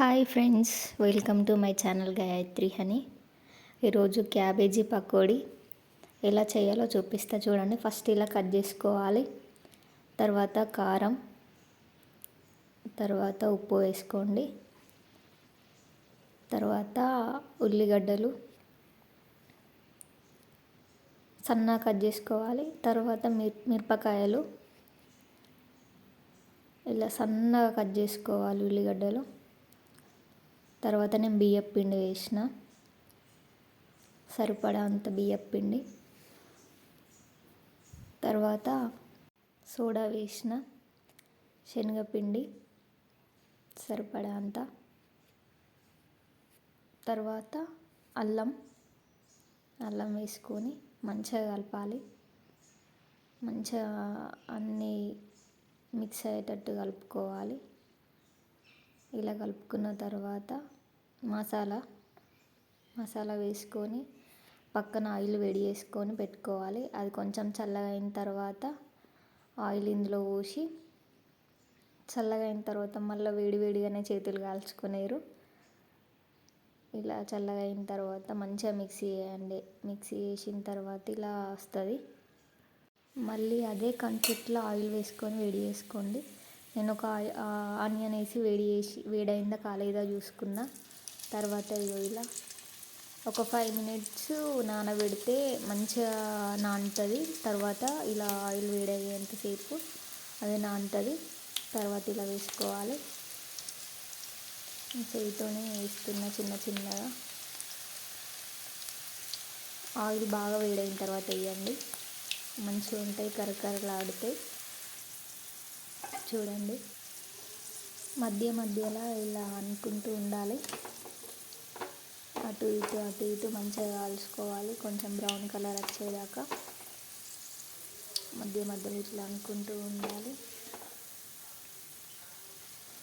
Hi friends welcome to my channel Gayatri honey. ఈరోజు cabbage pakodi ఎలా చేయాలో చూపిస్తా చూడండి. ఫస్ట్ ఇలా కట్ చేసుకోవాలి. తర్వాత కారం తర్వాత ఉప్పు వేసుకోండి. తర్వాత ఉల్లిగడ్డలు సన్నగా కట్ చేసుకోవాలి. తర్వాత మిర్ మిరపకాయలు. ఇలా సన్నగా కట్ చేసుకోవాలి ఉల్లిగడ్డలు. తర్వాత నేను బియ్యం పిండి వేసిన. సరిపడా అంత బియ్యం పిండి. తర్వాత సోడా వేసిన శనగపిండి సరిపడా అంత. తర్వాత అల్లం. అల్లం వేసుకొని మంచిగా కలపాలి. మంచిగా అన్నీ మిక్స్ అయ్యేటట్టు కలుపుకోవాలి. ఇలా కలుపుకున్న తర్వాత మసాలా మసాలా వేసుకొని పక్కన ఆయిల్ వేడి చేసుకొని పెట్టుకోవాలి. అది కొంచెం చల్లగా అయిన తర్వాత ఆయిల్ ఇందులో పోసి చల్లగా అయిన తర్వాత మళ్ళీ వేడివేడిగానే చేతులు కాల్చుకునేరు. ఇలా చల్లగా అయిన తర్వాత మంచిగా మిక్సీ చేయండి. మిక్సీ చేసిన తర్వాత ఇలా వస్తుంది. మళ్ళీ అదే కంచుట్లో ఆయిల్ వేసుకొని వేడి చేసుకోండి. నేను ఒక ఆనియన్ వేసి వేడి చేసి వేడైందా కాలేదా చూసుకున్నా. తర్వాత ఇగో ఇలా ఒక ఫైవ్ మినిట్స్ నానబెడితే మంచిగా నానుతుంది. తర్వాత ఇలా ఆయిల్ వేడయ్యేంతసేపు అది నానుతుంది. తర్వాత ఇలా వేసుకోవాలి. చేయితోనే వేస్తున్న చిన్న చిన్నగా. ఆయిల్ బాగా వేడైన తర్వాత వేయండి. మంచిగా ఉంటాయి కరకరలాడుతాయి. చూడండి. మధ్య మధ్యలో ఇలా అనుకుంటూ ఉండాలి. అటు ఇటు అటు ఇటు మంచిగా కాల్చుకోవాలి. కొంచెం బ్రౌన్ కలర్ వచ్చేదాకా మధ్య మధ్యలో ఇట్లా అనుకుంటూ ఉండాలి.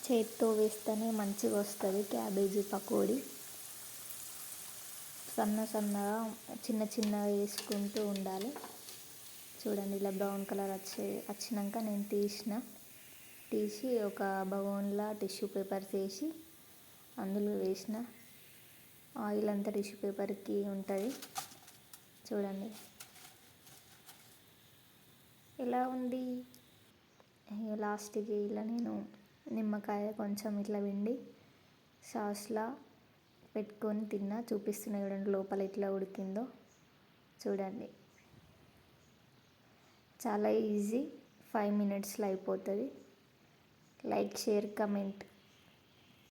చేతితో వేస్తేనే మంచిగా వస్తుంది క్యాబేజీ పకోడీ. సన్న సన్నగా చిన్న చిన్నగా వేసుకుంటూ ఉండాలి. చూడండి ఇలా బ్రౌన్ కలర్ వచ్చే వచ్చినాక నేను తీసిన తీసి ఒక బగోన్లా టిష్యూ పేపర్స్ వేసి అందులో వేసిన ఆయిల్ అంతా టిష్యూ పేపర్కి ఉంటుంది. చూడండి. ఎలా ఉంది? లాస్ట్కి ఇలా నేను నిమ్మకాయ కొంచెం ఇట్లా విండి సాస్లా పెట్టుకొని తిన్నా. చూపిస్తున్నా చూడండి లోపల ఎట్లా ఉడికిందో. చూడండి. చాలా ఈజీ. ఫైవ్ మినిట్స్లో అయిపోతుంది. Like share comment